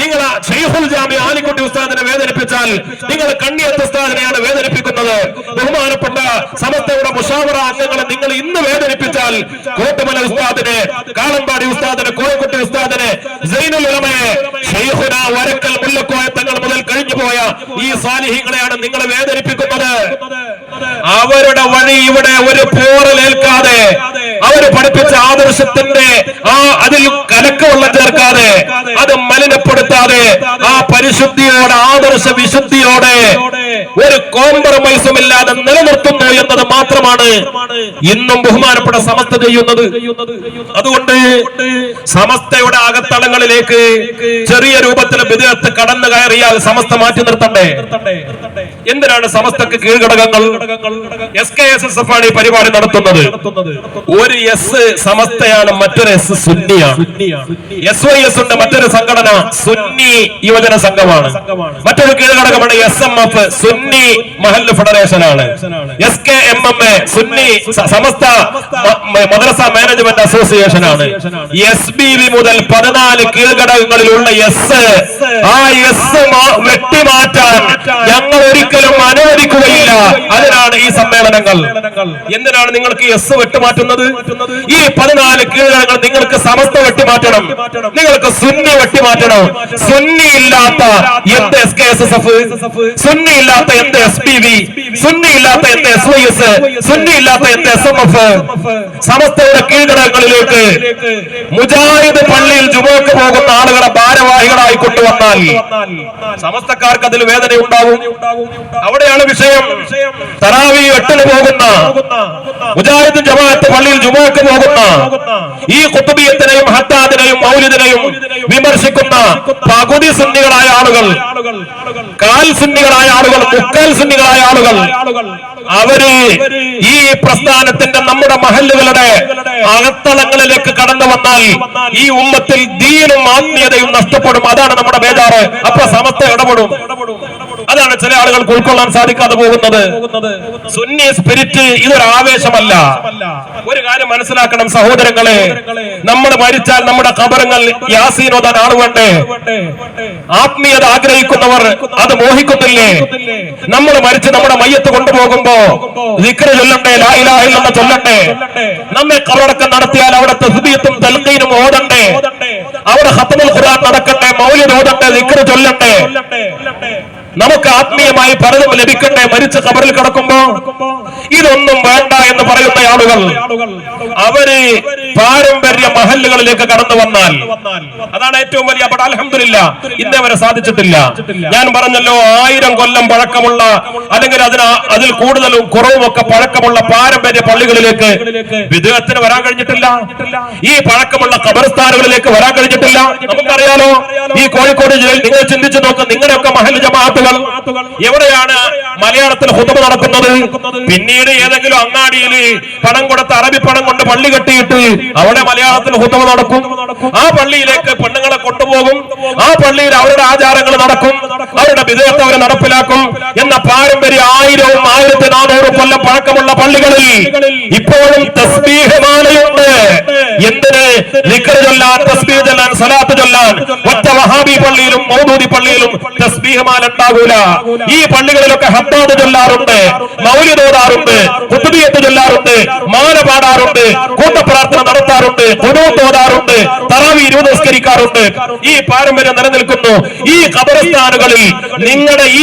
നിങ്ങൾ ഷെയ്ഖുൽ ജാമി ആലിക്കുട്ടി ഉസ്താദിനെ വേദനിപ്പിച്ചാൽ നിങ്ങൾ കണ്ണിയത്ത് ഉസ്താദിനെയാണ് വേദനിപ്പിക്കുന്നത്. ബഹുമാനപ്പെട്ട സമസ്തയുടെ മുഷാവറ അംഗങ്ങളെ നിങ്ങൾ ഇന്ന് വേദനിപ്പിച്ചാൽ കോട്ടുമല ഉസ്താദിനെ കാളമ്പാടി ഉസ്താദിനെ കോഴിക്കുട്ടി ഉസ്താദിനെ സൈനുൽ ഉലമയെ ഷെയ്ഖുന വരക്കൽ മുല്ലക്കോയ തങ്ങൾ മുതൽ കഴിഞ്ഞു പോയ ഈ സാലിഹികളെയാണ് നിങ്ങളെ വേദനിപ്പിക്കുന്നത്. അവരുടെ വഴി ഇവിടെ ഒരു പോറലേൽക്കാതെ അവർ പഠിപ്പിച്ച ആദർശത്തിന്റെ ആ അതിൽ കലക്കവെള്ളം ചേർക്കാതെ അത് മലിനപ്പെടുത്താതെ ആ പരിശുദ്ധിയോടെ ആദർശ വിശുദ്ധിയോടെ ഒരു കോംപ്രമൈസും ഇല്ലാതെ നിലനിർത്തുന്നു എന്നത് മാത്രമാണ് ഇന്നും ബഹുമാനപ്പെട്ട സമസ്ത ചെയ്യുന്നത്. അതുകൊണ്ട് സമസ്തയുടെ അകത്തളങ്ങളിലേക്ക് ചെറിയ രൂപത്തിൽ വിദേഹത്ത് കടന്നു കയറിയാൽ സമസ്ത മാറ്റി നിർത്തണ്ടേ? എന്തിനാണ് സമസ്തക്ക് കീഴ്ഘടകങ്ങൾ? S K S S F ആണ് ഈ പരിപാടി നടത്തുന്നത്. ഒരു എസ് സമസ്തയാണ് മറ്റൊരു എസ് സുന്നിയാണ്. എസ് വൈ എസ് ഉണ്ട് മറ്റൊരു സംഘടന സുന്നി യുവജന സംഘമാണ്. മറ്റൊരു കീഴ്ഘടകമാണ് S M F Sunni Mahallu federation ആണ് S K M M A Sunni Samastha Madrasa management association ആണ്. എസ് ബി വി മുതൽ പതിനാല് കീഴ്ഘടകങ്ങളിലുള്ള എസ് ആ എസ് വെട്ടിമാറ്റാൻ ഞങ്ങൾ ഒരിക്കലും അനുവദിക്കുകയില്ല. അതിനാണ് ഈ സമ്മേളനങ്ങൾ. എന്തിനാണ് നിങ്ങൾക്ക് എസ് വെട്ടിമാറ്റുന്നത്? ഈ പതിനാല് കീഴ്ഘടകങ്ങൾ നിങ്ങൾക്ക് സമസ്ത വെട്ടിമാറ്റണം. നിങ്ങൾക്ക് സുന്നി വെട്ടിമാറ്റണം. സുന്നി ഇല്ലാത്ത എന്ത് S K S S F Sunni ഇല്ലാത്ത എന്ത് എസ് പി വി സുന്നി ഇല്ലാത്ത എന്ത് എസ് വൈ എസ് സുന്നി എന്റെ എസ് എം എഫ് സമസ്തയുടെ കീഴ്ഘടകങ്ങളിലേക്ക് മുജാഹിദ് പള്ളിയിൽ ജുമോക്ക് പോകുന്ന ആളുകളെ ഭാരവാഹികളായി കൊണ്ടുവന്നാൽ സമസ്തക്കാർക്ക് അതിൽ വേദന ഉണ്ടാവും അവിടെയാണ് വിഷയം. തറാവി എട്ടിന് പോകുന്ന മുജാഹിദ് ജമാഅത്ത് പള്ളിയിൽ ജുമോക്ക് പോകുന്ന ഈ കുത്തുബിയത്തിനെയും ഹത്താദിനെയും മൗലിദിനെയും വിമർശിക്കുന്ന പകുതി സുന്നികളായ ആളുകൾ കാൽ സുന്നികളായ ആളുകൾ മുക്കാൽ സുന്നികളായ ആളുകൾ അവർ പ്രസ്ഥാനത്തിന്റെ നമ്മുടെ മഹല്ലുകളുടെ അകത്തളങ്ങളിലേക്ക് കടന്നു വന്നാൽ ഈ ഉമ്മത്തിൽ ദീനും ആത്മീയതയും നഷ്ടപ്പെടും. അതാണ് നമ്മുടെ ബേജാറ്. അപ്പൊ സമസ്ത ഇടപെടും. അതാണ് ചില ആളുകൾക്ക് ഉൾക്കൊള്ളാൻ സാധിക്കാതെ പോകുന്നത്. സുന്നി സ്പിരിറ്റ് ഇതൊരു ആവേശമല്ല. ഒരു കാര്യം മനസ്സിലാക്കണം സഹോദരങ്ങളെ നമ്മൾ മരിച്ചാൽ നമ്മുടെ കബറങ്ങൾ യാസീനോദാൻ ആത്മീയത ആഗ്രഹിക്കുന്നവർ അത് മോഹിക്കുന്നില്ലേ നമ്മൾ മരിച്ച് നമ്മുടെ മയ്യത്ത് കൊണ്ടുപോകുമ്പോ വിക്ര ചൊല്ലണ്ടേ ലായിലായില്ലെന്ന് ചൊല്ലണ്ടേ നമ്മെ കബറടക്കം നടത്തിയാൽ അവിടെ തസ്ബീത്തും തൽഖീനും ഓതണ്ടേ അവിടെ ഹത്തമുൽ ഖുർആൻ നടക്കട്ടെ മൗലിദ് ഓതട്ടെ വിക്ര ചൊല്ലണ്ടേ നമുക്ക് ആത്മീയമായി പലതും ലഭിക്കട്ടെ മരിച്ച കബറിൽ കിടക്കുമ്പോ? ഇതൊന്നും വേണ്ട എന്ന് പറയുന്ന ആളുകൾ അവർ പാരമ്പര്യ മഹല്ലുകളിലേക്ക് കടന്നു വന്നാൽ അതാണ് ഏറ്റവും വലിയ അപകടം. അലഹമില്ല ഇന്നേ വരെ സാധിച്ചിട്ടില്ല. ഞാൻ പറഞ്ഞല്ലോ ആയിരം കൊല്ലം പഴക്കമുള്ള അല്ലെങ്കിൽ അതിന് അതിൽ കൂടുതലും കുറവും ഒക്കെ പഴക്കമുള്ള പാരമ്പര്യ പള്ളികളിലേക്ക് വിദേഹത്തിന് വരാൻ കഴിഞ്ഞിട്ടില്ല. ഈ പഴക്കമുള്ള കബർസ്ഥാനുകളിലേക്ക് വരാൻ കഴിഞ്ഞിട്ടില്ല. നമുക്കറിയാലോ ഈ കോഴിക്കോട് ജില്ലയിൽ നിങ്ങൾ ചിന്തിച്ചു നോക്ക് നിങ്ങളുടെയൊക്കെ മഹൽ ജമാഅത്തുകൾ എവിടെയാണ് മലയാളത്തിൽ ഹുതമ നടക്കുന്നത്? പിന്നീട് ഏതെങ്കിലും അങ്ങാടിയിൽ പണം കൊടുത്ത് അറബി പണം കൊണ്ട് പള്ളി കെട്ടിയിട്ട് അവിടെ മലയാളത്തിൽ ഹുത്തമ നടക്കും. ആ പള്ളിയിലേക്ക് പെണ്ണുങ്ങളെ കൊണ്ടുപോകും. ആ പള്ളിയിൽ അവരുടെ ആചാരങ്ങൾ നടക്കും. അവരുടെ വിധേയത്തെ അവരെ നടപ്പിലാക്കും. എന്ന പാരമ്പര്യ ആയിരവും ആയിരത്തി നാനൂറ് കൊല്ലം പഴക്കമുള്ള പള്ളികളിൽ ഇപ്പോഴും തസ്ബീഹമാലയുണ്ട് എന്തിന്? നിക്കർ ചൊല്ലാൻ തസ്ബീഹ് ചൊല്ലാൻ സലാത്ത് ചൊല്ലാൻ. പള്ളിയിലും മൗദൂദി പള്ളിയിലും തസ്ബീഹമാല ഉണ്ടാകൂല ഈ പള്ളികളിലൊക്കെ ഹദ്ദാദ് ചൊല്ലാറുണ്ട് മൗലിദ് ഓതാറുണ്ട് കുത്തുബിയത്ത് ചൊല്ലാറുണ്ട് മാല പാടാറുണ്ട് കൂട്ടപ്രാർത്ഥന നടത്താറുണ്ട് കുനൂത്ത് ഓതാറുണ്ട് തറാവി ഇരുപത് നിസ്കരിക്കാറുണ്ട്. ഈ പാരമ്പര്യം നിലനിൽക്കുന്നു. ഈ ഖബറസ്ഥാനുകളിൽ നിങ്ങളുടെ ഈ